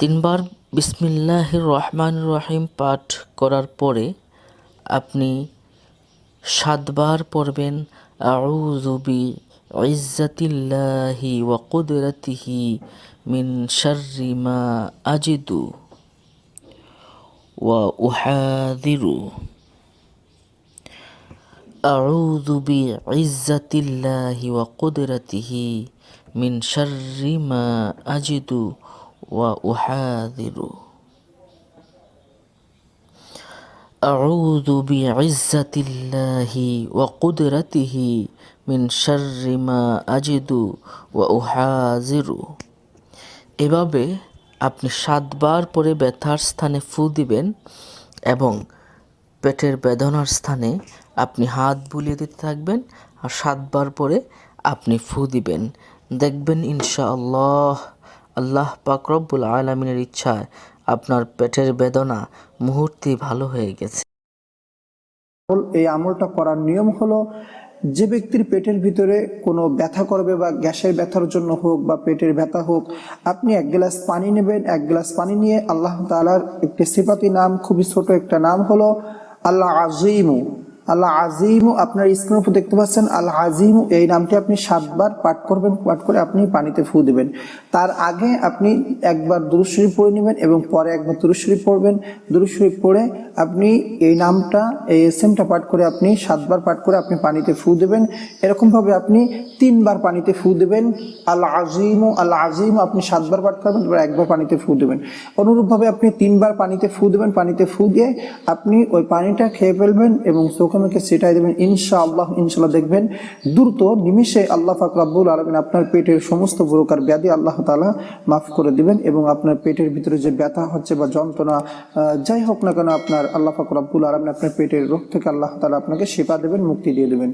তিনবার বিসমিল্লাহ রহমান রহিম পাঠ করার পরে আপনি সাতবার পড়বেন আউযুবি ইজ্জাতিল্লাহি ওয়া কুদরাতিহি মিন শাররি মা আজিদু ওয়া উহাদিরু أعوذ بعزة الله وقدرته من شر ما أجد وأحاذر أعوذ بعزة الله وقدرته من شر ما أجد وأحاذر এভাবে আপনি সাতবার পরে ব্যথার স্থানে ফু দিবেন এবং পেটের বেদনার স্থানে আপনি হাত বুলিয়ে দিতে থাকবেন আর সাতবার পরে আপনি ফু দিবেন দেখবেন ইনশাআল্লাহ আল্লাহ পাক রব্বুল আলমিনের ইচ্ছায় আপনার পেটের বেদনা মুহূর্তে ভালো হয়ে গেছে। এই আমলটা করার নিয়ম হলো, যে ব্যক্তির পেটের ভিতরে কোনো ব্যথা করবে বা গ্যাসের ব্যথার জন্য হোক বা পেটের ব্যথা হোক, আপনি এক গ্লাস পানি নেবেন, এক গ্লাস পানি নিয়ে আল্লাহ তালার একটি সিফাতি নাম, খুবই ছোট একটা নাম হলো আল্লাহ আজিমু আল্লাহ আজিমু আপনার স্ক্রিনের উপর দেখতে পাচ্ছেন, আল্লাহ আজিমু, এই নামটি আপনি সাতবার পাঠ করবেন, পাঠ করে আপনি পানিতে ফু দেবেন। তার আগে আপনি একবার দুরুশরীফ পড়ে নেবেন এবং পরে একবার দুরুশরীফ পড়বেন। দুরুশরীফ পড়ে আপনি এই নামটা, এই এসএমটা পাঠ করে আপনি সাতবার পাঠ করে আপনি পানিতে ফু দেবেন। এরকমভাবে আপনি তিনবার পানিতে ফু দেবেন। আল্লাহ আজিমু আল্লাহ আজিমু, আপনি সাতবার পাঠ করবেন, এবার একবার পানিতে ফু দেবেন। অনুরূপভাবে আপনি তিনবার পানিতে ফু দেবেন। পানিতে ফু দিয়ে আপনি ওই পানিটা খেয়ে ফেলবেন এবং চোখে মুখে সেটাই দেবেন। ইনশা আল্লাহ ইনশাল্লাহ দেখবেন দ্রুত নিমিষে আল্লাহ ফাক রাব্বুল আলমিন আপনার পেটের সমস্ত প্রকার ব্যাধি আল্লাহ তালা মাফ করে দিবেন এবং আপনার পেটের ভিতরে যে ব্যথা হচ্ছে বা যন্ত্রণা যাই হোক না কেন আপনার আল্লাহ ফাক রাব্বুল আলমিন আপনার পেটের রোগ থেকে আল্লাহ তালা আপনাকে সেবা দেবেন, মুক্তি দিয়ে দেবেন।